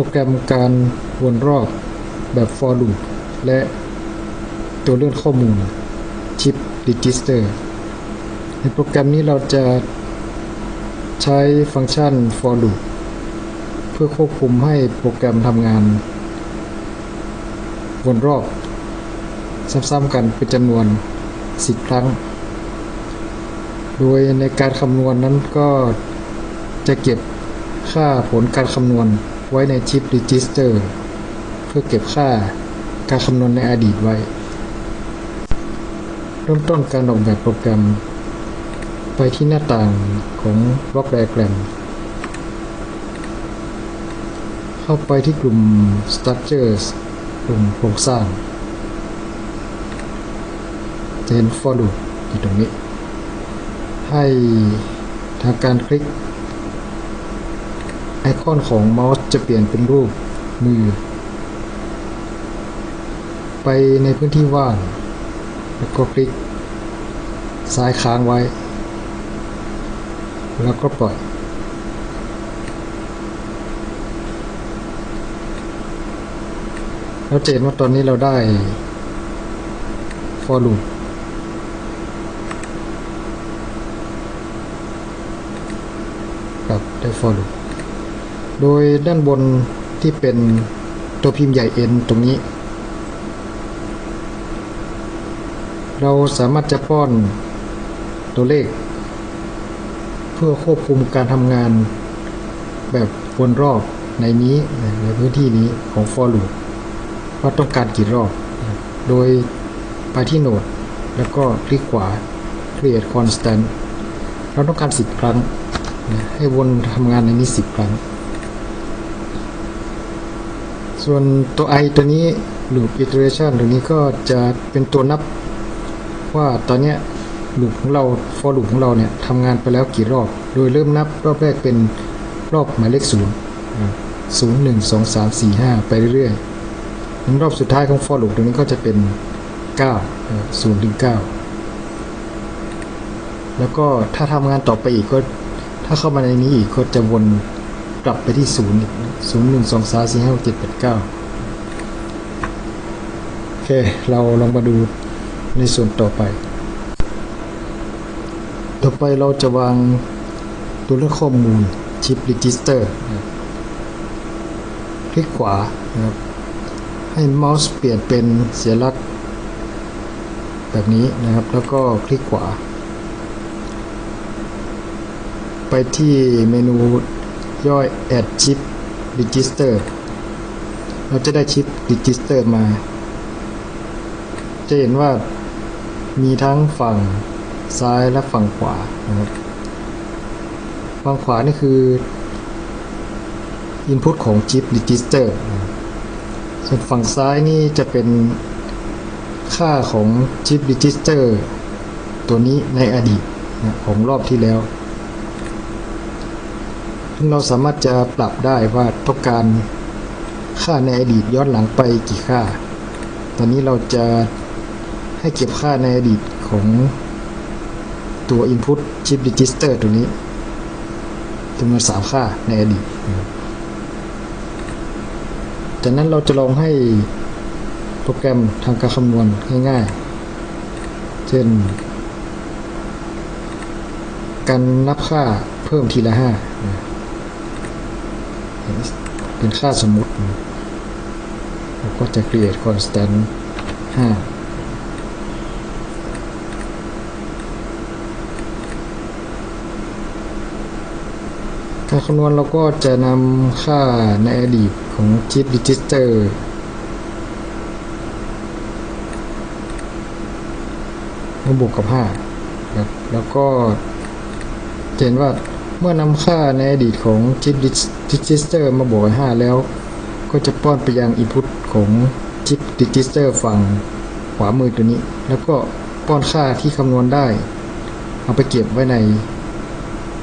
รแกรมการวนรอบแบบ for loop และตัวเลื่อนข้อมูล chip register ในโปรแกรมนี้เราจะใช้ฟังก์ชัน for loop เพื่อควบคุมให้โปรแกรมทำงาน วนรอบซ้ำๆกันเป็นจำนวน 10 ครั้ง โดยในการคำนวณนั้นก็จะเก็บค่าผลการคำนวณ ไว้ในชิป Register เพื่อเก็บค่าการคำนวณในอดีตไว้ เริ่มต้นการออกแบบโปรแกรม ไปที่หน้าต่างของ Block Diagram เข้าไปที่กลุ่ม Structures กลุ่มโครงสร้าง จะเห็น for loop อยู่ตรงนี้ ให้ทางการคลิก ไอคอนของเมาส์จะเปลี่ยนเป็นรูปมือ ไปในพื้นที่ว่าง แล้วก็คลิก ซ้ายค้างไว้ แล้วก็ปล่อยแล้วจะเห็นว่าตอนนี้เราได้ for loop ครับได้ for loop โดยด้านบนที่เป็นตัวพิมพ์ใหญ่ N ตรงนี้ เราสามารถจะป้อนตัวเลข เพื่อควบคุมการทำงานแบบวนรอบในนี้ในพื้นที่นี้ของ for loop ว่าต้องการกี่รอบ โดยไปที่โหนด แล้วก็คลิกขวา create constant เราต้องการ 10 ครั้ง ให้วนทำงานในนี้ 10 ครั้ง ส่วนตัว i ตัวนี้ loop iteration ตัวนี้ก็จะเป็นตัวนับว่าตอนเนี้ย loop ของเรา for loop ของเราเนี่ยทำงานไปแล้วกี่รอบ โดยเริ่มนับรอบแรกเป็นรอบหมายเลข0ศูนย์หนึ่งสองสามสี่ห้าไปเรื่อยๆรอบสุดท้ายของ for loop ตรงนี้ก็จะเป็น9 0ถึง9แล้วก็ถ้าทำงานต่อไปอีกก็ถ้าเข้ามาในนี้อีกก็จะวน กลับไปที่0อีก0 1 2 3 4 5 6 7 8 9โอเค เราลองมาดูในส่วนต่อไป ต่อไปเราจะวางตัวเลือกข้อมูล chip register นะครับคลิกขวานะครับให้เมาส์เปลี่ยนเป็นเสียลักษณ์แบบนี้นะครับ แล้วก็คลิกขวา ไปที่เมนู ย่อย add chip register เราจะได้ชิป register มา จะเห็นว่ามีทั้งฝั่งซ้ายและฝั่งขวานะครับฝั่งขวานี่คือ input ของ chip register นะครับส่วนฝั่งซ้ายนี่จะเป็นค่าของชิป register ตัวนี้ในอดีตนะของรอบที่แล้ว เราสามารถจะปรับได้ว่าต้องการค่าในอดีตย้อนหลังไปกี่ค่า ตอนนี้เราจะให้เก็บค่าในอดีตของตัว input chip register ตัวนี้จำนวนสามค่าในอดีตจากนั้นเราจะลองให้โปรแกรมทำการคำนวณง่ายๆ เช่น การนับค่าเพิ่มทีละห้า เป็นค่าสมมติเราก็จะ create constant ห้าการคำนวณเราก็จะนำค่าในอดีตของชิป register มาบวกกับ5ครับแล้วก็เห็นว่า เมื่อนำค่าในอดีตของชิป register มาบวกกับ5แล้ว ก็จะป้อนไปยัง input ของชิป register ฝั่งขวามือตัวนี้ แล้วก็ป้อนค่าที่คำนวณได้ เอาไปเก็บไว้ใน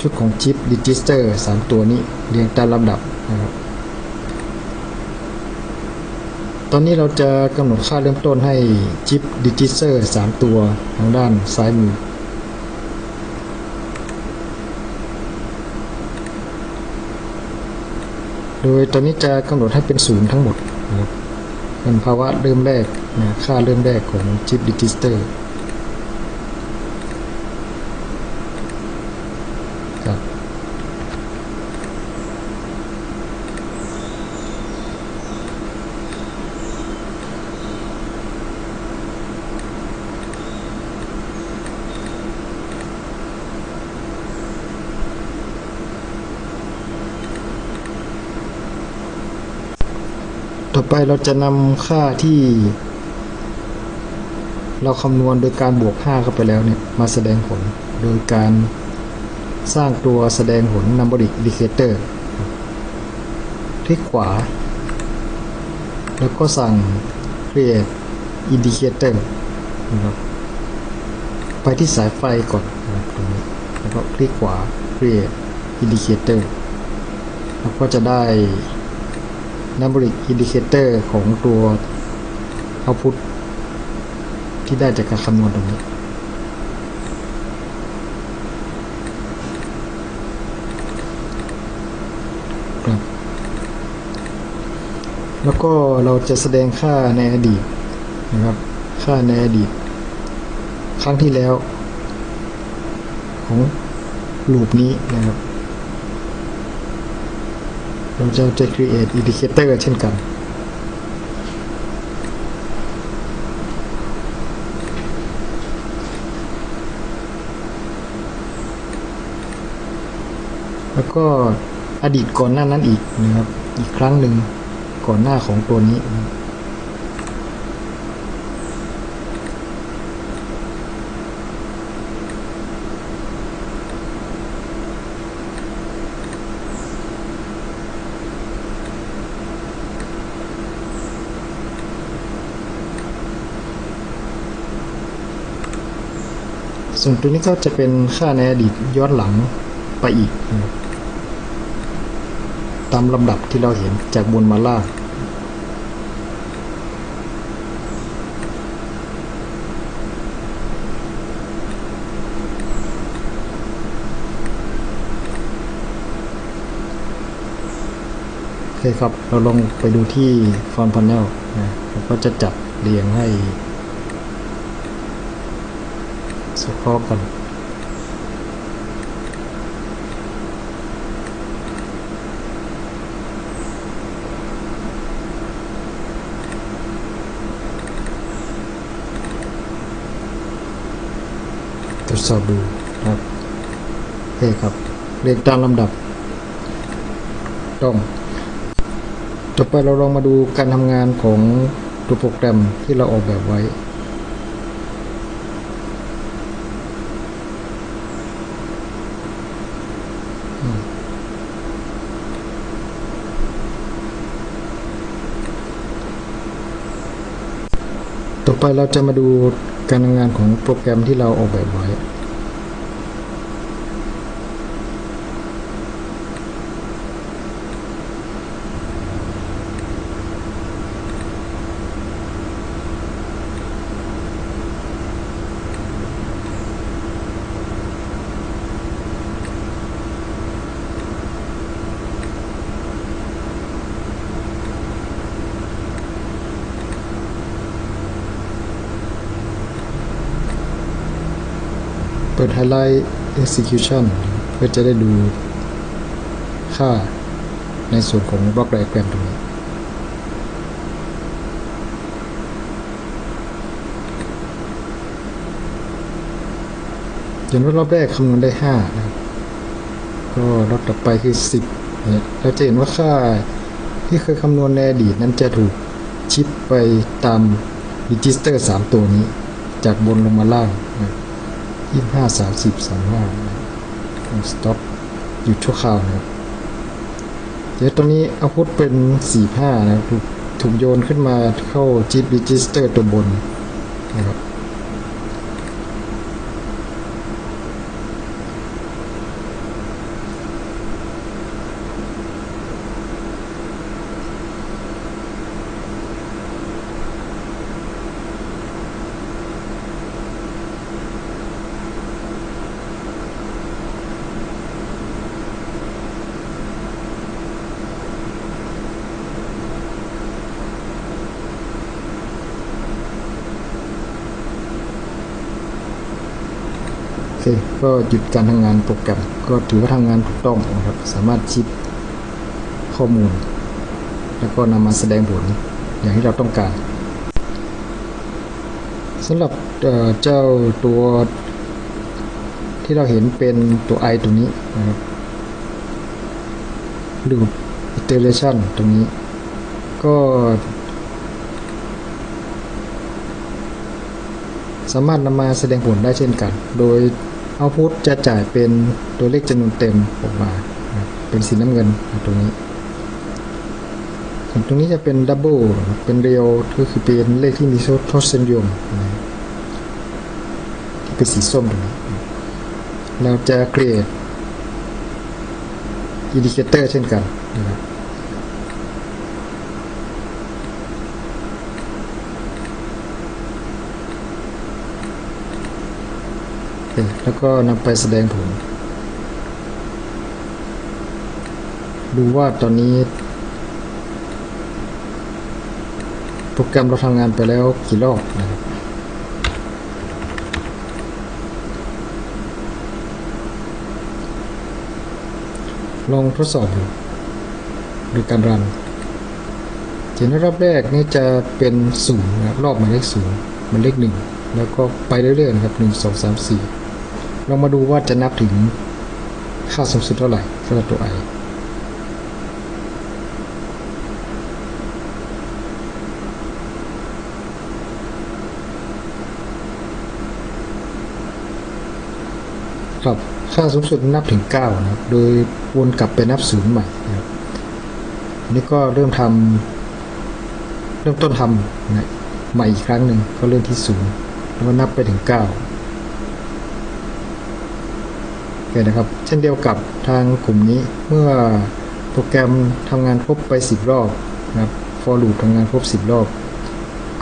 ชุดของชิป register 3 ตัวนี้เรียงตามลำดับนะครับตอนนี้เราจะกำหนดค่าเริ่มต้นให้ชิป register 3 ตัวทางด้านซ้ายมือ ค โดยตอนนี้จะกำหนดให้เป็นศูนย์ทั้งหมดนะครับเป็นภาวะเริ่มแรกนะค่าเริ่มแรกของชิปดิจิสเตอร์ครับ ต่อไปเราจะนำค่าที่ เราคำนวณโดยการบวก 5 เข้าไปแล้วเนี่ย มาแสดงผลโดยการสร้างตัวแสดงผล numeric indicator คลิกขวา แล้วก็สั่ง create indicator นะครับไปที่สายไฟก่อนตรงนี้แล้วก็คลิกขวา create indicator แล้วก็จะได้ numeric indicator ของตัว output ที่ได้จากการคำนวณตรงนี้แล้วก็เราจะแสดงค่าในอดีตนะครับ ค่าในอดีต ครั้งที่แล้ว ของลูปนี้นะครับ เราจะจะ create indicator เช่นกัน แล้วก็อดีตก่อนหน้านั้นอีกนะครับ อีกครั้งหนึ่งก่อนหน้าของตัวนี้นะ ส่วนตัวนี้ก็จะเป็นค่าในอดีตย้อนหลังไปอีก ตามลำดับที่เราเห็นจากบนมาล่างโอเคครับ เราลองไปดูที่ฟอนต์พาเนลนะก็จะจัดเรียงให้ สอดคล้องกันตรวจสอบดูครับโอเคครับเรียงตามลำดับต้องต่อไปเราลองมาดูการทำงานของตัวโปรแกรมที่เราออกแบบไว้ ต่อไปเราจะมาดูการทำงานของโปรแกรมที่เราออกแบบไว้ ด Highlight Execution เพื่อจะได้ดูค่าในส่วนของบล็อกไดอะแกรมตรงนี้เห็นว่ารอบแรกคำนวณได้5นะก็รอบต่อไปคือ 10เนี่ยเราจะเห็นว่าค่าที่เคยคำนวณในอดีตนั้นจะถูกชิปไปตามรีจิสเตอร์ 3 ตัวนี้ จากบนลงมาล่างนะ ยี่ห้าสามสิบสามห้าสต็อปหยุดชั่วคราวนะครับ เดี๋ยวตรงนี้อาพุธเป็น45นะครับถูกโยนขึ้นมาเข้าจิตรีจิสเตอร์ตัวบนนะครับ ก็หยุดการทำงานโปรแกรม ก็ถือว่าทำงานถูกต้องนะครับ สามารถชิปข้อมูล แล้วก็นำมาแสดงผลอย่างที่เราต้องการสำหรับเเจ้าตัวที่เราเห็นเป็นตัว i ตรงนี้นะครับดู iteration ตรงนี้ ก็สามารถนำมาแสดงผลได้เช่นกัน โดย เอาพุทจะจ่ายเป็นตัวเลขจำนวนเต็มออกมาเป็นสีน้ำเงินตรงนี้ส่วนตรงนี้จะเป็นดับเบิลเป็นเรียวก็คือเป็นเลขที่มีทศนิยมที่เป็นสีส้มตรงนี้เราจะเกรดอินดิเคเตอร์เช่นกันนะครับ โอเค แล้วก็นำไปแสดงผล ดูว่าตอนนี้ โปรแกรมเราทำงานไปแล้วกี่รอบนะครับลองทดสอบดูโดยการรันเห็นว่ารอบแรกนี่จะเป็นศูนย์นะครับรอบหมายเลขศูนย์หมายเลขหนึ่งแล้วก็ไปเรื่อยๆนะครับหนึ่งสองสามสี่ เรามาดูว่าจะนับถึงค่าสูงสุดเท่าไหร่สำหรับตัว i ครับค่าสูงสุดนับถึง 9 นะครับ โดยวนกลับไปนับศูนย์ใหม่นะครับอันนี่ก็เริ่มทำเริ่มต้นทำนะใหม่อีกครั้งหนึ่งก็เริ่มที่ศูนย์แล้วก็นับไปถึง 9 โอเคนะครับ เช่นเดียวกับทางกลุ่มนี้เมื่อโปรแกรมทำงานครบไป 10 รอบนะครับ for loop ทำงานครบ 10 รอบ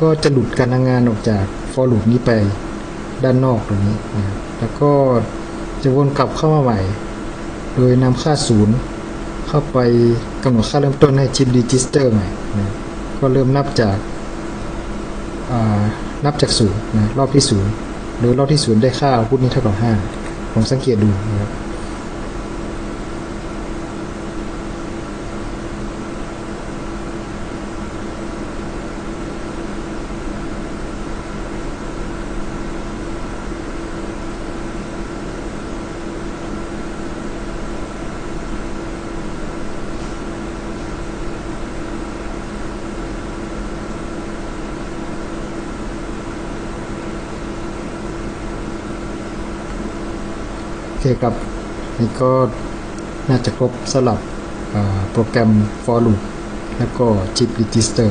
ก็จะหลุดการทำงานออกจาก for loop นี้ไปด้านนอกตรงนี้นะแล้วก็จะวนกลับเข้ามาใหม่ โดยนำค่าศูนย์เข้าไปกำหนดค่าเริ่มต้นให้ชิปรีจิสเตอร์ใหม่นะก็เริ่มนับจากนับจากศูนย์นะรอบที่ศูนย์โดยรอบที่ศูนย์ได้ค่าพุทนี้เท่ากับห้า ลองสังเกตดูนะครับ เคครับนี่ก็น่าจะครบสำหรับโปรแกรม for loop แล้วก็ chip register